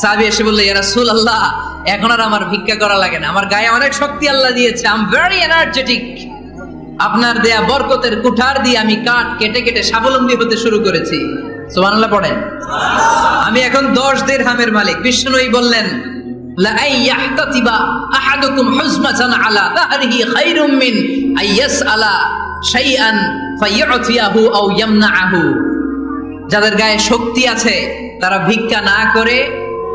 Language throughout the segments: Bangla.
সাহাবি এসে বলল, ইয়া রাসূল আল্লাহ এখন আর আমার ভিক্ষা করা লাগে না। আমার গায়ে অনেক শক্তি আল্লাহ দিয়েছে। আই এম ভেরি এনার্জেটিক আপনার দেয়া বরকতের কুঠার দিয়ে আমি কাঠ কেটে কেটে স্বাবলম্বী হতে শুরু করেছি। সুবহানাল্লাহ পড়েন। আমি এখন দশ দের হামের মালিক। বিষ্ণুই বললেন আহাদুকুম হুজমাতান আলা তাহরিহি খায়রুম মিন আইয়াসআলা শাইআন ফায়াতিয়াহু আও ইয়ামনাআহু। যাদের গায়ে শক্তি আছে, তারা ভিক্ষা না করে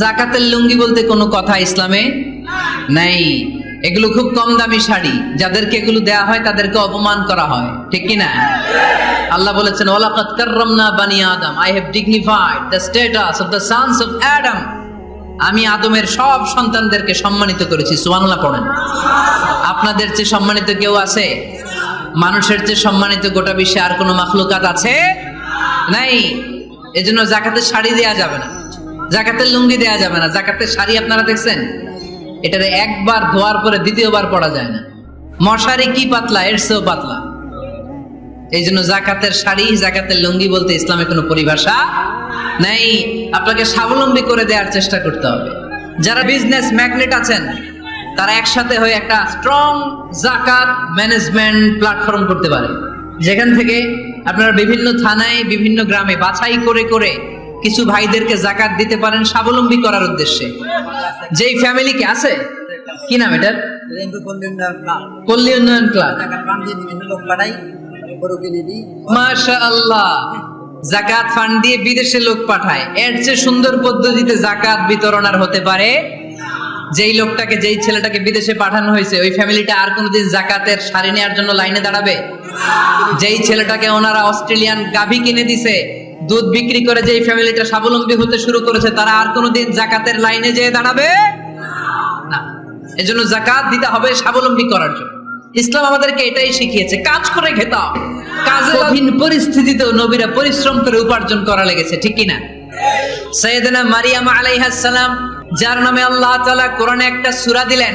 জাকাতের লুঙ্গি বলতে কোনো কথা ইসলামে নাই। এগুলো খুব কম দামি শাড়ি। যাদেরকে এগুলো দেয়া হয়, তাদেরকে অপমান করা হয়। ঠিক কি না? আল্লাহ বলেছেন, ওয়ালাকাদ কাররামনা বানি আদম। I have dignified the status of the sons of Adam আমি আদমের সব সন্তানদেরকে সম্মানিত করেছি। সুবহানাল্লাহ পড়েন। আপনাদের চেয়ে সম্মানিত কেউ আছে? মানুষের চেয়ে সম্মানিত গোটা বিশ্বে আর কোনো মাখলুকাত আছে? নাই। এজন্য জাকাতের শাড়ি দেয়া যাবে না। জাকাতের লুঙ্গি দেয়া যাবে না। জাকাতের শাড়ি আপনারা দেখছেন? এটারে একবার ধোয়ার পরে দ্বিতীয়বার পড়া যায় না। মশারি কি পাতলা, এর চেয়েও পাতলা। এই জন্য জাকাতের শাড়ি, জাকাতের লুঙ্গি বলতে ইসলামে কোনো পরিভাষা নেই। আপনাকে স্বাবলম্বী করে দেওয়ার চেষ্টা করতে হবে। যারা বিজনেস ম্যাগনেট আছেন, তারা একসাথে হয়ে একটা স্ট্রং জাকাত ম্যানেজমেন্ট প্ল্যাটফর্ম করতে পারে যেখান থেকে আপনারা বিভিন্ন থানায়, বিভিন্ন গ্রামে বাছাই করে করে কিছু ভাইদেরকে জাকাত দিতে পারেন স্বাবলম্বী করার উদ্দেশ্যে। যেই ফ্যামিলিকে আছে? কি নাম এটার? পল্লী উন্নয়ন ক্লাব। আল্লাহ জাকাত ফান্ড দিয়ে বিদেশে লোক পাঠায়। এর চেয়ে সুন্দর পদ্ধতিতে জাকাত বিতরণ আর হতে পারে। যেই লোকটাকে, যেই ছেলেটাকে বিদেশে পাঠানো হয়েছে, ওই ফ্যামিলিটা আর কোনোদিন জাকাতের শাড়ি নেওয়ার জন্য লাইনে দাঁড়াবে? যেই ছেলেটাকে ওনারা অস্ট্রেলিয়ান গাভী কিনে দিছে দুধ বিক্রি করে যে ফ্যামিলিটা স্বাবলম্বী হতে শুরু করেছে তারা আর কোনোদিন জাকাতের লাইনে যেয়ে দাঁড়াবে না। এজন্য জাকাত দিতে হবে স্বাবলম্বী করার জন্য। ইসলাম আমাদেরকে এটাই শিখিয়েছে কাজ করে খেতে হবে। কাজে কঠিন পরিস্থিতিতেও নবীরা পরিশ্রম করে উপার্জন করা লেগেছে ঠিক কিনা? সৈয়দনা মারিয়াম আলাইহাস সালাম যার নামে আল্লাহ তাআলা কোরআনে একটা সূরা দিলেন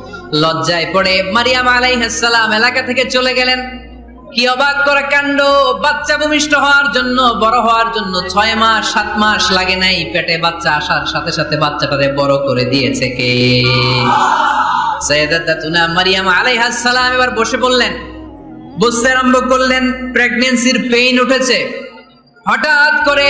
লজ্জায় পড়ে মারিয়াম আলাইহাসসালাম এলাকা থেকে চলে গেলেন। কি অবাক করে কাণ্ড, বাচ্চা ভূমিষ্ঠ হওয়ার জন্য, বড় হওয়ার জন্য ছয় মাস, সাত মাস লাগে নাই, পেটে বাচ্চা আসার সাথে সাথে বাচ্চাটারে বড় করে দিয়েছে কে? সৈয়দাতুনা মারিয়াম আলাইহাস সালাম এবার বসে পড়লেন। বুঝতে আরম্ভ করলেন প্রেগনেন্সির পেইন উঠেছে। হঠাৎ করে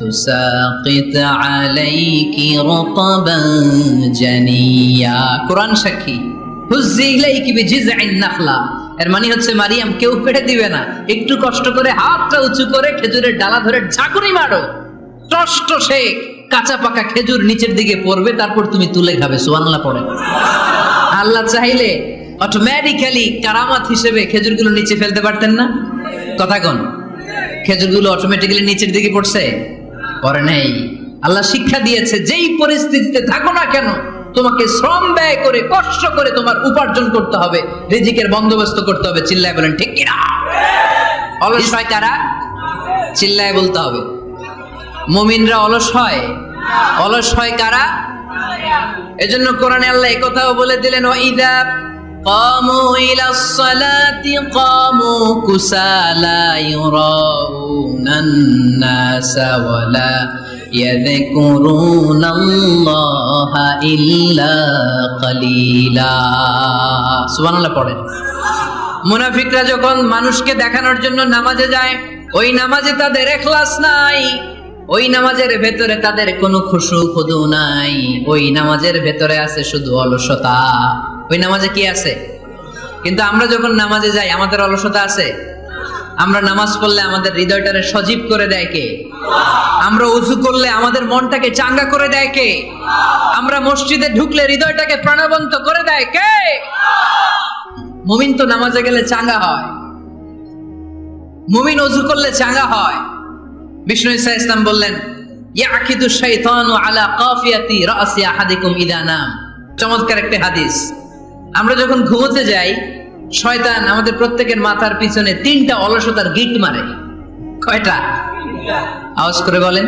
তুসাকিত আলাইকি রতাবান জানিয়া। কোরআন সাক্ষী, হুজ্জি ইলাইকি বিজিযিন নাখলা। এর মানে হচ্ছে, মারিয়াম, কেউ পেড়ে দিবে না। একটু কষ্ট করে হাতটা উঁচু করে খেজুরের ডালা ধরে ঝাঁকুনি মারো। টষ্ট শেখ, কাঁচা পাকা খেজুর নিচের দিকে পড়বে, তারপর তুমি তুলে খাবে। সুবহানাল্লাহ পড়ে। আল্লাহ চাইলে অটোমেটিক্যালি কারামাত হিসেবে খেজুরগুলো নিচে ফেলতে পারতেন না? কথা কোন। খেজুরগুলো অটোমেটিক্যালি নিচের দিকে পড়ছে? পরে নেই আল্লাহ শিক্ষা দিয়েছে যেই পরিস্থিতিতে থাকো না কেন তোমাকে শ্রম ব্যয় করে কষ্ট করে তোমার উপার্জন করতে হবে রিজিকের বন্দোবস্ত করতে হবে চিল্লায় বলেন ঠিক কিনা অলস হয় কারা চিল্লায় বলতে হবে মুমিনরা অলস হয় অলস হয় কারা এজন্য কোরআনে আল্লাহ একথাও বলে দিলেন ওয়াইদা قاموا إلى الصلاة قاموا كسالى يراءون الناس ولا يذكرون الله إلا قليلا سبحان الله পড়েন মুনাফিকরা যখন মানুষকে দেখানোর জন্য নামাজে যায় ওই নামাজে তাদের এখলাস নাই ওই নামাজের ভেতরে তাদের কোনো খুশু খুদু নাই ওই নামাজের ভেতরে আছে শুধু অলসতা ওই নামাজে কি আছে কিন্তু আমরা যখন নামাজে যাই আমাদের অলসতা আছে আমরা নামাজ পড়লে আমাদের হৃদয়টারে সজীব করে দেয় কে? আমরা উজু করলে আমাদের মনটাকে চাঙ্গা করে দেয় কে? আমরা মসজিদে ঢুকলে হৃদয়টাকে প্রাণবন্ত করে দেয় কে? মুমিন তো নামাজে গেলে চাঙ্গা হয়। মুমিন অজু করলে চাঙ্গা হয়। বিষ্ণু ইসা ইসলাম বললেন, ইয়াকিদু শাইতানু আলা কাফিয়াতি রাসি আহাদিকুম ইদা চমৎকার একটা হাদিস। আমরা যখন ঘুমোতে যাই শয়তান আমাদের প্রত্যেকের মাথার পিছনে তিনটা অলসতার গিট মারে। কয়টা? আওয়াজ করে বলেন।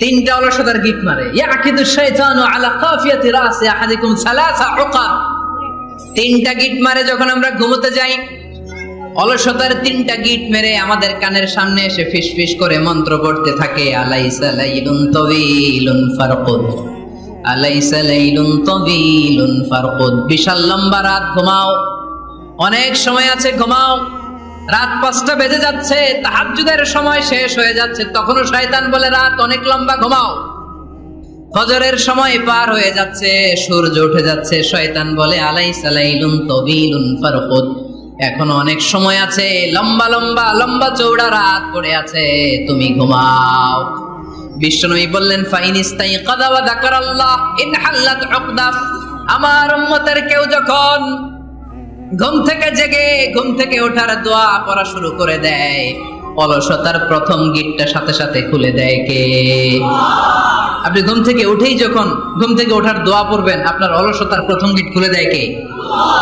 তিনটা অলসতার গিট মারে। ইয়াকিদু শাইতানু আলা কাফিয়াতি রাসি আহাদিকুম সালাসা উকাব তিনটা গিট মারে যখন আমরা ঘুমোতে যাই, অলসতার তিনটা গিট মেরে আমাদের কানের সামনে এসে ফিস ফিস করে মন্ত্র পড়তে থাকে, আলাইসা লাইলুন তবিলুন ফারকুদ আলাইসা লাইলুন তবিলুন বিশাল লম্বা রাত, ঘুমাও। অনেক সময় আছে, ঘুমাও। রাত পাঁচটা বেজে যাচ্ছে, তাহাজ্জুদের সময় শেষ হয়ে যাচ্ছে। তখনও শয়তান বলে, রাত অনেক লম্বা, ঘুমাও। ফজরের সময় পার হয়ে যাচ্ছে, সূর্য উঠে যাচ্ছে। শয়তান বলে আলাই সালাইলুন তবিলুন ফারহুদ এখনও অনেক সময় আছে, লম্বা লম্বা লম্বা চৌড়া রাত পড়ে আছে। তুমি ঘুমাও। বিশ্বনবী বললেন, ফাইন ইস্তাই কাদা ওয়া যাকারাল্লাহ ইন হাল্লাত উকদা। আমার উম্মতের কেউ যখন ঘুম থেকে জেগে, ঘুম থেকে ওঠার দোয়া পড়া শুরু করে দেয়, অলসতার প্রথম গিটটা সাথে সাথে খুলে দেয় কে? আপনি ঘুম থেকে উঠেই যখন ঘুম থেকে ওঠার দোয়া পড়বেন, আপনার অলসতার প্রথম গিট খুলে দেয় কে?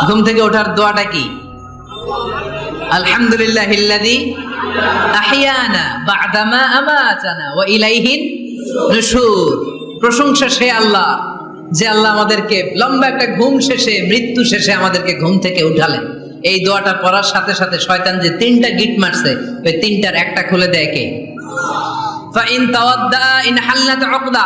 ঘুম থেকে ওঠার দোয়াটা কি? আলহামদুলিল্লাহ ইল্লাযী আহইয়ানা বা'দামা আমাতানা ওয়া ইলাইহিন নুশুর। প্রশংসা সে আল্লাহ যে আল্লাহ আমাদেরকে লম্বা একটা ঘুম শেষে, মৃত্যু শেষে আমাদেরকে ঘুম থেকে উঠালেন। এই দোয়াটা পড়ার সাথে সাথে শয়তান যে তিনটা গিট মারছে, ওই তিনটার একটা খুলে দেয় কে? ফাইন তাওয়াদ্দা ইন হাল্লাত উকদা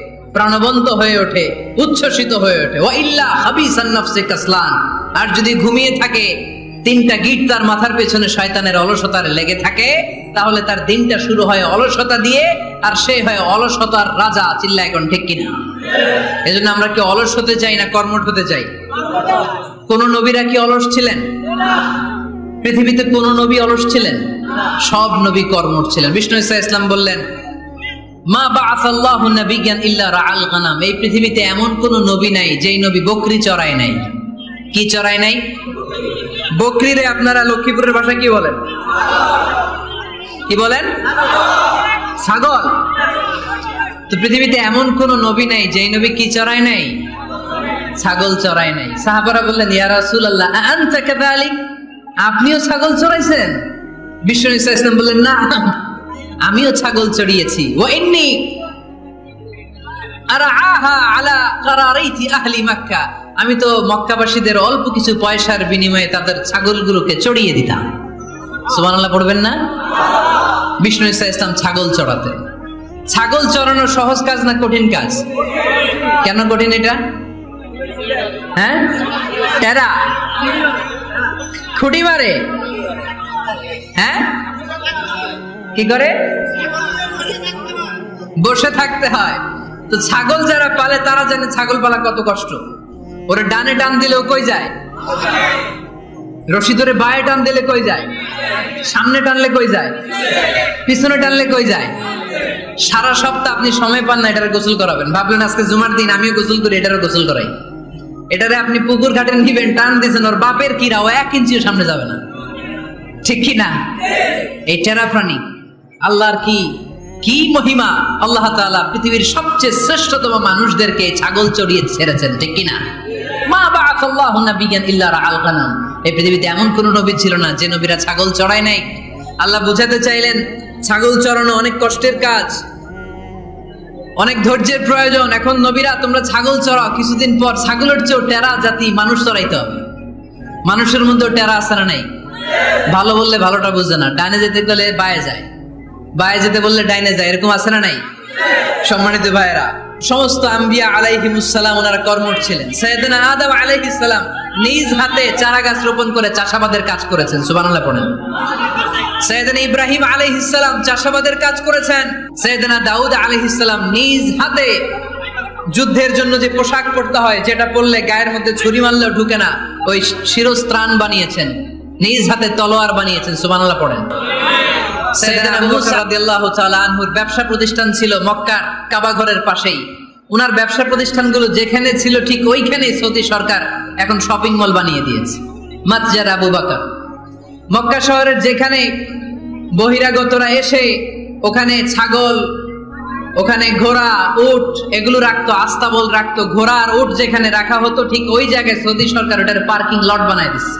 প্রাণবন্ত হয়ে ওঠে, উচ্ছ্বসিত হয়ে ওঠে। ওয়া ইল্লা হাবিসান নাফসে কাসলান। আর যদি ঘুমিয়ে থাকে, তিনটা গিট তার মাথার পেছনে শয়তানের অলসতার লেগে থাকে, তাহলে তার দিনটা শুরু হয় অলসতা দিয়ে, আর সে হয় অলসতার রাজা চিল্লা এখন ঠিক কিনা? এজন্য আমরা কি অলস হতে চাই না কর্মঠ হতে চাই? কোন নবীরা কি অলস ছিলেন? পৃথিবীতে কোন নবী অলস ছিলেন? সব নবী কর্মঠ ছিলেন। বিষ্ণু ইসা ইসলাম বললেন মা বাআসাল্লাহু নাবিয়ান ইল্লা রাআল গানাম। এই পৃথিবীতে এমন কোন নবী নাই যেই নবী বকরি চড়ায় নাই। কি চড়ায় নাই? বকরিরে আপনারা লক্ষ্মীপুরের ভাষা কি বলেন? কি বলেন? ছাগল। তো পৃথিবীতে এমন কোন নবী নাই যেই নবী কি চড়ায় নাই? ছাগল চড়ায় নাই। সাহাবারা বললেন, ইয়া রাসূলুল্লাহ আনতা কাযালিক? আপনিও ছাগল চড়াইছেন? ইসা ইসলাম বললেন, না। আমিও ছাগল চড়িয়েছি। ও মক্কা। আমি তো মক্কাবাসীদের অল্প কিছু পয়সার বিনিময়ে তাদের ছাগলগুলোকে চড়িয়ে দিতাম। সুবহানাল্লাহ পড়বেন না? বিষ্ণু ইসা ইসলাম ছাগল চড়াতেন ছাগল চড়ানো সহজ কাজ না কঠিন কাজ? কেন কঠিন এটা? হ্যাঁ? টেরা খুঁটি মারে। হ্যাঁ? কি করে? বসে থাকতে হয়। তো ছাগল যারা পালে, তারা জানে ছাগল পালা কত কষ্ট। ওরে ডানে টান দিলেও কই যায়? রশি ধরে বায়ে টান দিলে কই যায়? সামনে টানলে কই যায়? পিছনে টানলে কই যায়? সারা সপ্তাহ আপনি সময় পান না এটার গোসল করাবেন। ভাবলেন আজকে জুমার দিন, আমিও গোসল করি, এটারও গোসল করাই। এটারে আপনি পুকুর ঘাটে নিবেন, টান দিয়েছেন ওর বাপের কিরা ও এক ইঞ্চিও সামনে যাবে না। ঠিক কি না? এই টেরা প্রাণী। আল্লাহর কি? কি মহিমা? আল্লাহ তাআলা পৃথিবীর সবচেয়ে শ্রেষ্ঠতম মানুষদেরকে ছাগল চড়িয়ে ছেড়েছেন, ঠিক কি না মা নাবিয়ান ইল্লা রাআল গানাম। এই পৃথিবীতে এমন কোন নবী ছিল না যে নবীরা ছাগল চড়ায় নাই। আল্লাহ বুঝাতে চাইলেন, ছাগল চড়ানো অনেক কষ্টের কাজ, অনেক ধৈর্যের প্রয়োজন। এখন নবীরা, তোমরা ছাগল চড়াও, কিছুদিন পর ছাগলের চেয়েও টেরা জাতি মানুষ চড়াইতে হবে। মানুষের মধ্যেও টেরা না নাই? ভালো বললে ভালোটা বুঝে না, ডানে যেতে গেলে বায়ে যায়। বায়ে যেতে বললে ডাইনে যায়, এরকম আছে না নাই? সম্মানিত ভাইয়েরা, সমস্ত আম্বিয়া আলাইহিমুসালাম ওনারা কর্মঠ ছিলেন। সৈয়দনা আদম আলাইহিস সালাম নিজ হাতে চারা গাছ রোপণ করে চাষাবাদের কাজ করেছেন, সুবহানাল্লাহ পড়েন। সৈয়দনা ইব্রাহিম আলাইহিস সালাম চাষাবাদের কাজ করেছেন। সৈয়দনা দাউদ আলাইহিস সালাম নিজ হাতে যুদ্ধের জন্য যে পোশাক পরতে হয়, যেটা পরলে গায়ের মধ্যে ছুরি মারলেও ঢুকে না, ওই শিরস্ত্রাণ বানিয়েছেন। নিজ হাতে তলোয়ার বানিয়েছেন, সুবহানাল্লাহ পড়েন। সৈয়দনা মুসা রাদিয়াল্লাহু তাআলা আনহুর ব্যবসা প্রতিষ্ঠান ছিল মক্কার কাবা ঘরের পাশেই। উনার ব্যবসা প্রতিষ্ঠানগুলো যেখানে ছিল ঠিক সৌদি সরকার এখন শপিং মল বানিয়ে দিয়েছে মাতজার আবু বাকর। মক্কা শহরের যেখানে বহিরাগতরা এসে ওখানে ছাগল ওখানে ঘোড়া উট এগুলো রাখতো আস্তাবল রাখতো ঘোড়া আর উট যেখানে রাখা হতো ঠিক ওই জায়গায় সৌদি সরকার ওটার পার্কিং লট বানায় দিচ্ছে।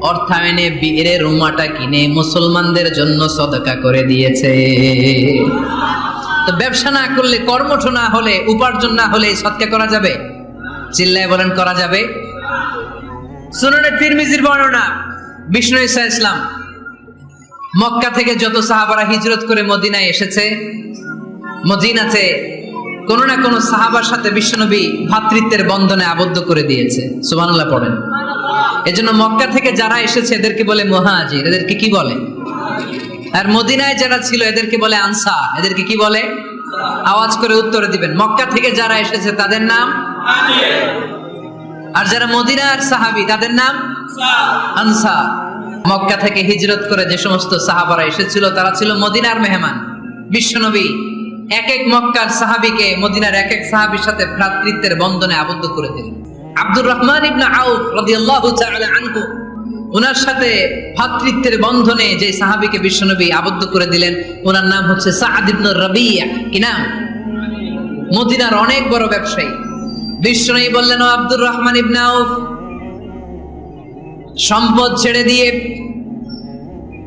অর্থায়নে বীরে রুমাটা কিনে মুসলমানদের জন্য সদকা করে দিয়েছে। তো ব্যবসা না করলে, কর্মঠ না হলে, উপার্জন না হলে সৎকা করা যাবে? চিল্লায় বলেন, করা যাবে? সুনানে তিরমিজির বর্ণনা, বিষ্ণু ইসা ইসলাম। মক্কা থেকে যত সাহাবারা হিজরত করে মদিনায় এসেছে, মদিনাতে কোনো না কোনো সাহাবার সাথে বিশ্বনবী ভ্রাতৃত্বের বন্ধনে আবদ্ধ করে দিয়েছে। সুবহানাল্লাহ পড়েন। এজন্য মক্কা থেকে যারা এসেছে, এদেরকে বলে মুহাজির। এদেরকে কি বলে? আর মদিনায় যারা ছিল, এদেরকে বলে আনসার। এদেরকে কি বলে? আওয়াজ করে উত্তরে দিবেন। মক্কা থেকে যারা এসেছে, তাদের নাম? আর যারা মদিনার সাহাবী, তাদের নাম? আনসার। মক্কা থেকে হিজরত করে যে সমস্ত সাহাবারা এসেছিল, তারা ছিল মদিনার মেহমান। বিশ্বনবী এক এক মক্কার সাহাবিকে মদিনার এক এক সাহাবীর সাথে ভ্রাতৃত্বের বন্ধনে আবদ্ধ করে দিলেন। আব্দুর রহমান ইবনা আউফ রাদিয়াল্লাহু তাআলা আনহু ওনার সাথে ভাতৃত্বের বন্ধনে যে সাহাবীকে বিশ্বনবী আবদ্ধ করে দিলেন ওনার নাম হচ্ছে সাআদ ইবনে রাবিয়া। কি নাম? মদিনার অনেক বড় ব্যবসায়ী। বিশ্বনবী বললেন, ও আব্দুর রহমান ইবনে আউফ, সম্পদ ছেড়ে দিয়ে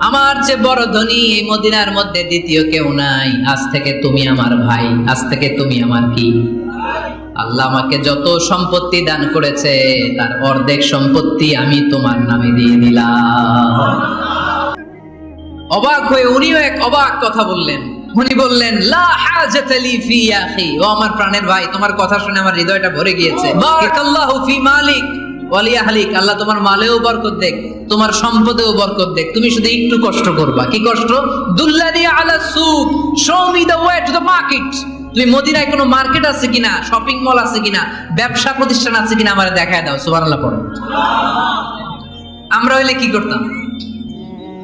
আমার যে বড় ধনী, এই মদিনার মধ্যে দ্বিতীয় কেউ নাই। আজ থেকে তুমি আমার ভাই, আজ থেকে তুমি আমার কি? আল্লাহ আমাকে যত সম্পত্তি দান করেছে, তার অর্ধেক সম্পত্তি আমি তোমার নামে দিয়ে দিলাম। অবাক হয়ে উনিও এক অবাক কথা বললেন। উনি বললেন ও আমার প্রাণের ভাই, তোমার কথা শুনে আমার হৃদয়টা ভরে গিয়েছে। ওয়ালি আহলিক আল্লাহ তোমার মালেও বরকত দেখ, তোমার সম্পদেও বরকত দেখ, তুমি শুধু একটু কষ্ট করবা। কি কষ্ট? দুল্লানি আলা সুক show me the way to the market তুমি মদিনায় কোনো মার্কেট আছে কিনা শপিং মল আছে কিনা, ব্যবসা প্রতিষ্ঠান আছে কিনা আমারে দেখায় দাও, সুবহানাল্লাহ পড়ো। আমরা হইলে কি করতাম?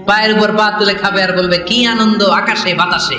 পায়ের উপর পা তুলে খাবে আর বলবে, কি আনন্দ, আকাশে বাতাসে।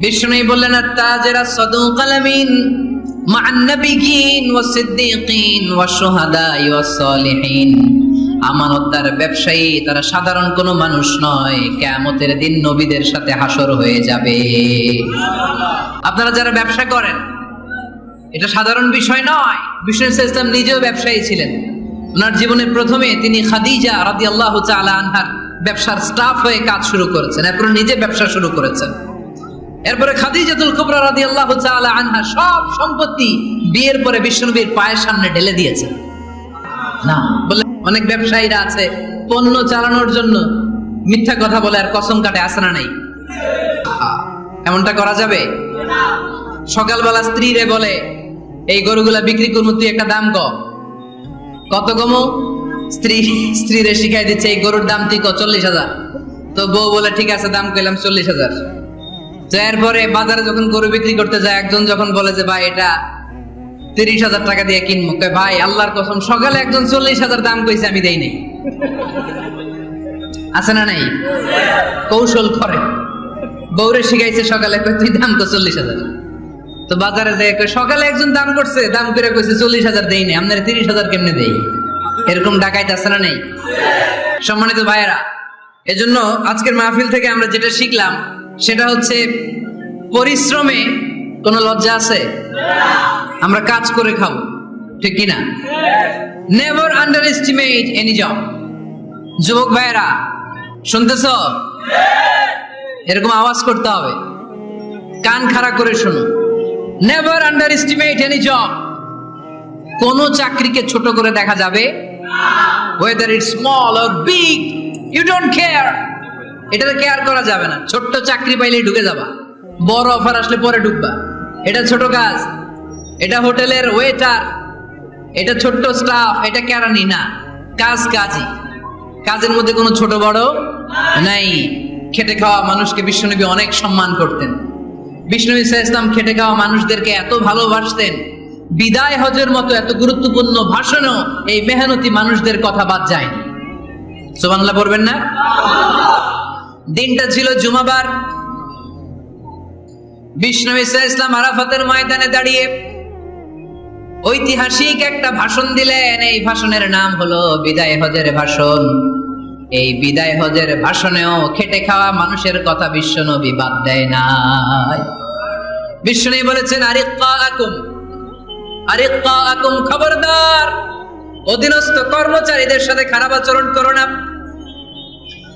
বিষ্ণু বললেন, আত্তাজেরা সদু কালামিন মান্নাবিকিন ওয়া সিদ্দিকিন ওয়া শুহাদা ওয়া সালিহিন। ব্যবসায়ী, তারা সাধারণ মানুষ নয় দিন নবীদের সাথে হাসর হয়ে যাবে। আপনারা যারা ব্যবসা করেন, এটা সাধারণ বিষয় নয়, বিষ্ণু ইসলাম নিজেও ব্যবসায়ী ছিলেন। ওনার জীবনের প্রথমে তিনি খাদিজা রাদি আল্লাহ আনহার ব্যবসার স্টাফ হয়ে কাজ শুরু করেছেন এরপর নিজে ব্যবসা শুরু করেছেন। এরপরে খাদিজাতুল কুবরা রাদিয়াল্লাহু তাআলা আনহা সব সম্পত্তি বিয়ের পরে বিশ্বনবীর পায়ের সামনে ঢেলে দিয়েছেন না, বলে অনেক ব্যবসায়ীরা আছে, পণ্য চালানোর জন্য মিথ্যা কথা বলে আর কসম কাটে আসে না নাই? এমনটা করা যাবে? সকালবেলা স্ত্রীরে বলে, এই গরুগুলা বিক্রি করব, তুই একটা দাম ক। কত কমো? স্ত্রী, স্ত্রীরে শিখাই দিচ্ছে, এই গরুর দাম তুই ক, চল্লিশ হাজার। তো বউ বলে, ঠিক আছে, দাম কইলাম চল্লিশ হাজার। তো এরপরে বাজারে যখন গরু বিক্রি করতে যায় একজন যখন বলে যে ভাই এটা তিরিশ হাজার টাকা দিয়ে কিনবো। ভাই আল্লাহর কসম সকালে একজন চল্লিশ হাজার দাম কইছে আমি দেই নাই। আছে না নাই? কৌশল করে। বউরে শিখাইছে সকালে তুই দাম তো চল্লিশ হাজার। তো বাজারে কয়, সকালে একজন দাম করছে দাম করে কইছে চল্লিশ হাজার দেই নাই আপনার তিরিশ হাজার কেমনে দেই? এরকম ডাকাইত আছে না নাই? সম্মানিত ভাইয়েরা এজন্য আজকের মাহফিল থেকে আমরা যেটা শিখলাম সেটা হচ্ছে, পরিশ্রমে কোনো লজ্জা আছে? আমরা কাজ করে খাব, ঠিক কিনা? Never underestimate any job যুবক ভাইয়েরা, শুনতেছ? এরকম আওয়াজ করতে হবে। কান খাড়া করে শোনো never underestimate any job কোন চাকরিকে ছোট করে দেখা যাবে? Whether it small or big you don't care এটাতে কেয়ার করা যাবে না। ছোট্ট চাকরি পাইলেই ঢুকে যাবা। বড় অফার আসলে পরে ঢুকবা। এটা ছোট কাজ। এটা হোটেলের ওয়েটার এটা ছোট্ট স্টাফ এটা কেরানি না। কাজ কাজই। কাজের মধ্যে কোনো ছোট বড় নাই। খেটে খাওয়া মানুষকে বিশ্বনবী অনেক সম্মান করতেন। বিষ্ণু ইসা ইসলাম খেটে খাওয়া মানুষদেরকে এত ভালোবাসতেন। বিদায় হজের মতো এত গুরুত্বপূর্ণ ভাষণও এই মেহনতি মানুষদের কথা বাদ যায়নি। সুবহানাল্লাহ, পড়বেন না? দিনটা ছিল জুমাবার। বিষ্ণু ইসা ইসলাম আরাফাতের ময়দানে দাঁড়িয়ে ঐতিহাসিক একটা ভাষণ দিলেন। এই ভাষণের নাম হলো বিদায় হজের ভাষণ। এই বিদায় হজের ভাষণেও খেটে খাওয়া মানুষের কথা বিশ্ব নবী বাদ দেয় নাই। বিষ্ণু বলেছেন আরিক্কা আকুম আরিক্কা আকুম খবরদার। অধীনস্থ কর্মচারীদের সাথে খারাপ আচরণ করো না।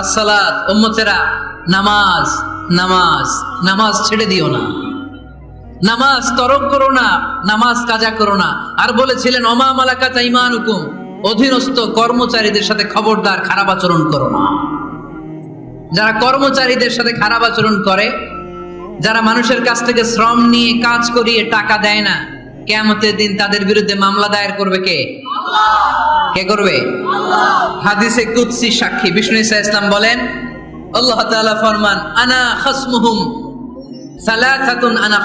আসসালাত উম্মতেরা, নামাজ নামাজ নামাজ ছেড়ে দিও না। নামাজ তরক করো না, নামাজ কাজা করো না। আর বলেছিলেন অমা মালাকা তাইমান হুকুম অধীনস্থ কর্মচারীদের সাথে খবরদার, খারাপ আচরণ করো না। যারা কর্মচারীদের সাথে খারাপ আচরণ করে, যারা মানুষের কাছ থেকে শ্রম নিয়ে কাজ করিয়ে টাকা দেয় না কেমতের দিন তাদের বিরুদ্ধে মামলা দায়ের করবে কে? কে করবে? হাদিসে কুৎসি সাক্ষী। বিষ্ণু ইসা ইসলাম বলেন, আল্লাহ ফরমান, আনা আনা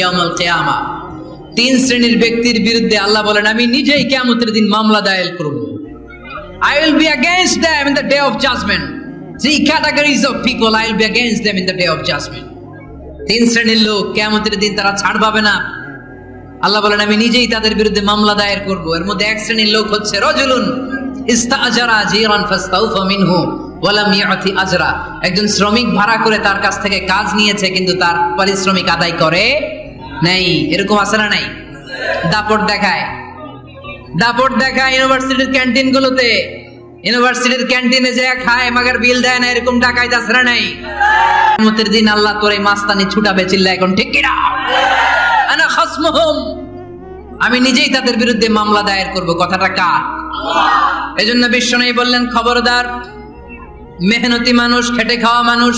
ইয়াউমাল কিয়ামা। তিন শ্রেণির ব্যক্তির বিরুদ্ধে আল্লাহ বলেন, আমি নিজেই কিয়ামতের দিন মামলা দায়ের করব। I will be against them in the day of judgment. Three categories of people I will be against them in the day of judgment. তিন শ্রেণির লোক, কেয়ামতের দিন তারা ছাড় পাবে না। আল্লাহ বলেন, আমি নিজেই তাদের বিরুদ্ধে মামলা দায়ের করব। এর মধ্যে এক শ্রেণির লোক হচ্ছে রজুলুন। ইস্তাজারা জিরান ফাস্তাউফা মিনহু ওয়ালাম ইয়াতি আজরা। একজন শ্রমিক ভাড়া করে তার কাছ থেকে কাজ নিয়েছে, কিন্তু তার পারিশ্রমিক আদায় করে নাই। এরকম আছে না নাই? দাপট দেখায়। দাপট দেখায় ইউনিভার্সিটির ক্যান্টিন গুলোতে ইউনিভার্সিটির ক্যান্টিনে যে খায় মাগার বিল দেয় না, এরকম টাকায় দাসরা নাই? কিয়ামতের দিন আল্লাহ তোর এই মাস্তানি ছুটাবে চিল্লা এখন, ঠিক কিনা আনা খাসমুহুম। আমি নিজেই তাদের বিরুদ্ধে মামলা দায়ের করব। কথাটা কার? এই জন্য বিশ্বনয়ী বললেন, খবরদার, মেহনতি মানুষ, খেটে খাওয়া মানুষ,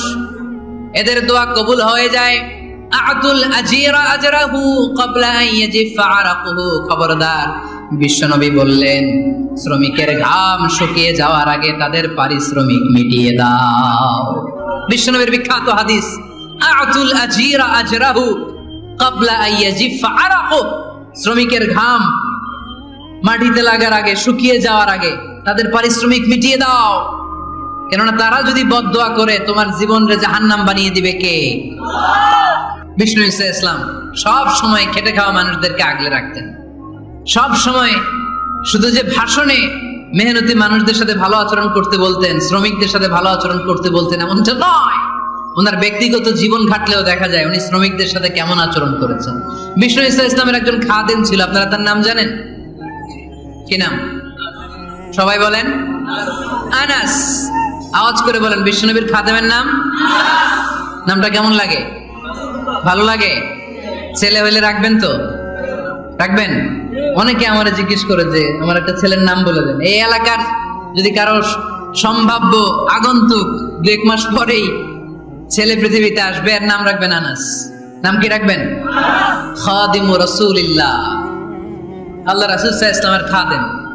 এদের দোয়া কবুল হয়ে যায়। আতুল আজিরা আজরাহু ক্বাবলা আন আরাকুহু। খবরদার বিশ্বনবী বললেন, শ্রমিকের ঘাম শুকিয়ে যাওয়ার আগে তাদের পারিশ্রমিক মিটিয়ে দাও। বিশ্বনবীর বিখ্যাত হাদিস, আতুল আজিরা আজরাহু ক্বাবলা আন ইয়াজিফা আরাকুহু। শ্রমিকের ঘাম মাটিতে লাগার আগে, শুকিয়ে যাওয়ার আগে তাদের পারিশ্রমিক মিটিয়ে দাও। কেননা তারা যদি বদদোয়া করে, তোমার জীবনরে জাহান্নাম বানিয়ে দিবে কে? বিষ্ণু ইসা ইসলাম সব সময় খেটে খাওয়া মানুষদেরকে আগলে রাখতেন। সব সময় শুধু যে ভাষণে মেহনতি মানুষদের সাথে ভালো আচরণ করতে বলতেন, শ্রমিকদের সাথে ভালো আচরণ করতে বলতেন, এমনটা নয়। ওনার ব্যক্তিগত জীবন ঘাটলেও দেখা যায় উনি শ্রমিকদের সাথে কেমন আচরণ করেছেন। বিষ্ণু ইসা ইসলামের একজন খাদেম ছিল, আপনারা তার নাম জানেন? কি নাম? সবাই বলেন? আনাস। আওয়াজ করে বলেন বিশ্বনবীর খাদেমের নাম? নামটা কেমন লাগে? ভালো লাগে? ছেলে হইলে রাখবেন তো? রাখবেন? অনেকে আমার জিজ্ঞেস করে যে, আমার একটা ছেলের নাম বলে দেন। এই এলাকার যদি কারও সম্ভাব্য আগন্তুক দু এক মাস পরেই ছেলে পৃথিবীতে আসবে, এর নাম রাখবেন আনাস। নাম কি রাখবেন? খাদিম রাসূলিল্লাহ। আল্লাহ রাসূল ওয়াসাল্লামের খাদেম।